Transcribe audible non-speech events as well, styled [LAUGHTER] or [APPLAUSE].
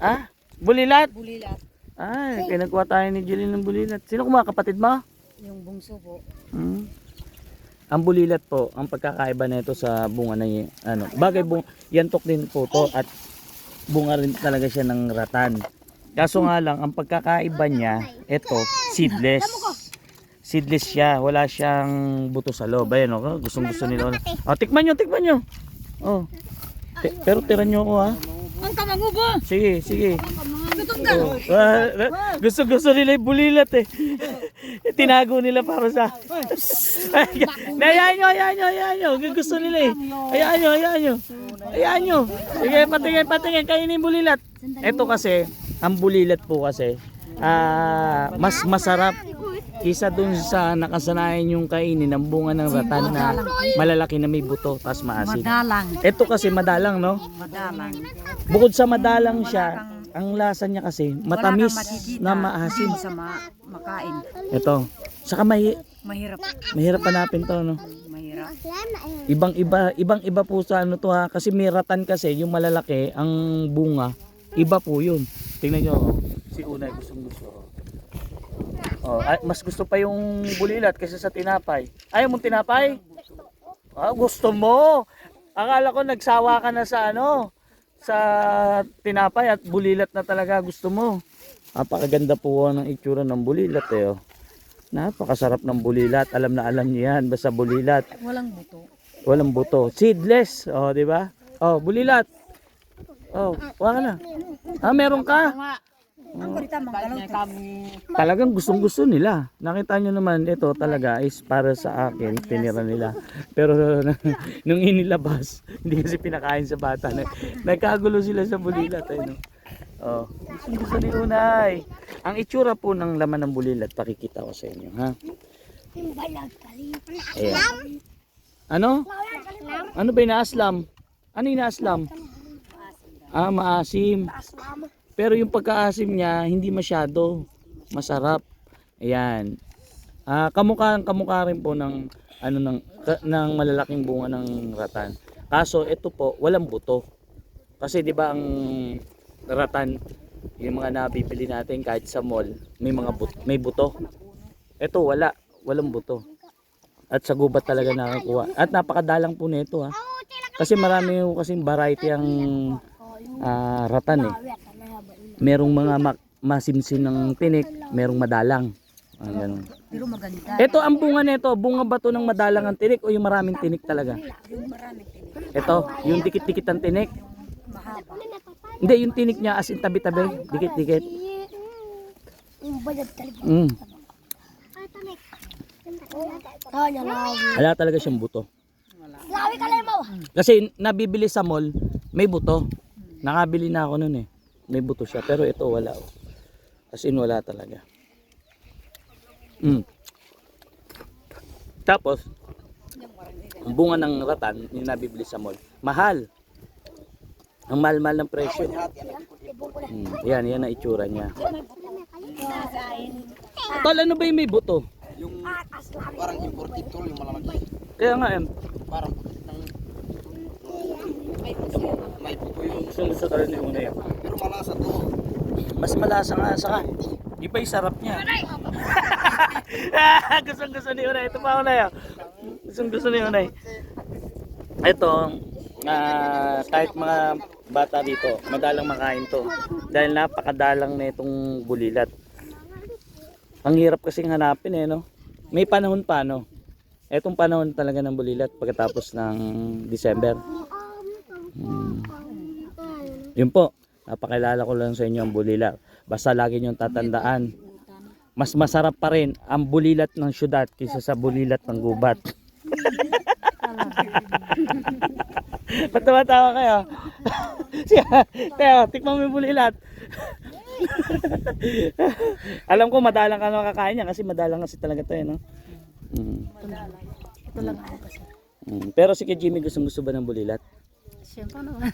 Ah, bulilat. Bulilat. Ay, pinagkuha tayo ni Jeline ng bulilat. Sino kuma kapatid mo? Yung bungso po. Hmm. Ang bulilat po, ang pagkakaiba nito sa bunga na ano, bagay bung yantok din po to at bunga rin talaga siya ng ratan. Kaso nga lang, ang pagkakaiba niya, ito, seedless. Seedless siya, wala siyang buto sa loob. Ayan, oh, gustong gusto nila. Oh, tikman nyo, tikman nyo. Oh. Pero tira nyo ako ha. Ang kamangubo! Sige, sige. Oh, ah, ah, gusto gusto nila yung bulilat eh. [LAUGHS] Tinago nila para sa [LAUGHS] Ay, Hayaan nyo, hayaan nyo, hayaan nyo. Gusto nila eh. Hayaan nyo, hayaan nyo. Hayaan nyo. Sige, patingin, patingin. Kainin yung bulilat. Ito kasi, ang bulilat po kasi, ah mas masarap kisa dun sa nakasanayan yung kainin ng bunga ng ratan na malalaki na may buto tapos maasin. Madalang. Ito kasi madalang no. Madalang. Bukod sa madalang siya, ang lasa niya kasi matamis na maasim. Sa ma- makain. Ito. Saka may Mahirap. mahirap hanapin to no. Mahirap. Ibang iba, ibang iba po sa ano to ha kasi may ratan kasi yung malalaki ang bunga. Iba po 'yun. Tingnan niyo. Si Unay gustong gusto. Oh, ay, mas gusto pa yung bulilat kaysa sa tinapay. Ayaw mong tinapay? Ah, gusto mo. Akala ko nagsawa ka na sa ano, sa tinapay at bulilat na talaga gusto mo. Napakaganda po ng itsura ng bulilat eh. Oh. Napakasarap ng bulilat. Alam na alam niyo yan. Basta bulilat. Walang buto. Walang buto. Seedless. Oh, di ba? Oh, bulilat. Oh, wala na. Ah, meron ka. Ang kurita manggalaw. Talagang gustong gusto nila. Nakita nyo naman, ito talaga is para sa akin, tinira nila. Pero [LAUGHS] nung inilabas, hindi kasi pinakain sa bata. Nag- Nagkagulo sila sa bulilat. Ay, no? Oh, gustong gusto ni Unay. Ang itsura po ng laman ng bulilat, pakikita ko sa inyo, ha? Ayan. Ano? Ano ba yung naaslam? Ano yung naaslam? Ah, maasim. Pero yung pagkaasim niya, hindi masyado. Masarap. Ayan. Ah, kamukha kamukha rin po ng ano ng ka- ng malalaking bunga ng ratan. Kaso ito po walang buto. Kasi 'di ba ang ratan yung mga nabibili natin kahit sa mall, may mga but, may buto. Ito wala, walang buto. At sa gubat talaga nakakuha. At napakadalang po nito ha. Kasi marami yung kasing variety ang ah, ratan eh merong mga ma- masimsim ng tinik, merong madalang. Ah, ganun. Pero maganda. Ito ang bunga nito, bunga ba to ng madalang ang tinik o yung maraming tinik talaga? Yung maraming tinik. Ito, yung dikit-dikit ang tinik. Mahaba. Hindi, yung tinik niya as in tabi-tabi, dikit-dikit. Mm. Wala talaga siyang buto. Kasi nabibili sa mall, may buto. Nakabili na ako nun eh. May buto siya, pero ito wala. oh. As in wala talaga. Mm. Tapos, ang bunga ng ratan, yung nabibili sa mall, mahal. Ang mahal-mahal ng presyo. Mm. Yan, yan ang itsura niya. Tol, ano ba yung may buto? Yung parang imported tool, yung malalaki. Kaya nga, em, Parang ng may puto yun. gusto gusto ka rin yung una yan. Pero malasa to. Mas malasa nga saka. Iba yung sarap niya. [LAUGHS] gusto gusto ni Unay. Ito pa Unay. oh. Gusto gusto ni Unay. Ito, ah, kahit mga bata dito, madalang makain to. Dahil napakadalang na itong bulilat. Ang hirap kasing hanapin eh, no? May panahon pa, no? Etong panahon talaga ng bulilat pagkatapos ng December. Hmm. Yun po, napakilala ko lang sa inyo ang bulilat. Basta lagi niyong tatandaan, mas masarap pa rin ang bulilat ng syudad kaysa sa bulilat ng gubat. [LAUGHS] Ba't tumatawa kayo? [LAUGHS] Siya, Teo, tikman mo yung bulilat. [LAUGHS] Alam ko madalang ka nakakain niya kasi madalang kasi talaga to eh, no? Mm. Ito lang ako kasi. Mm. Pero si kay Jimmy gustong gusto ba ng bulilat? Siyempre [LAUGHS] naman.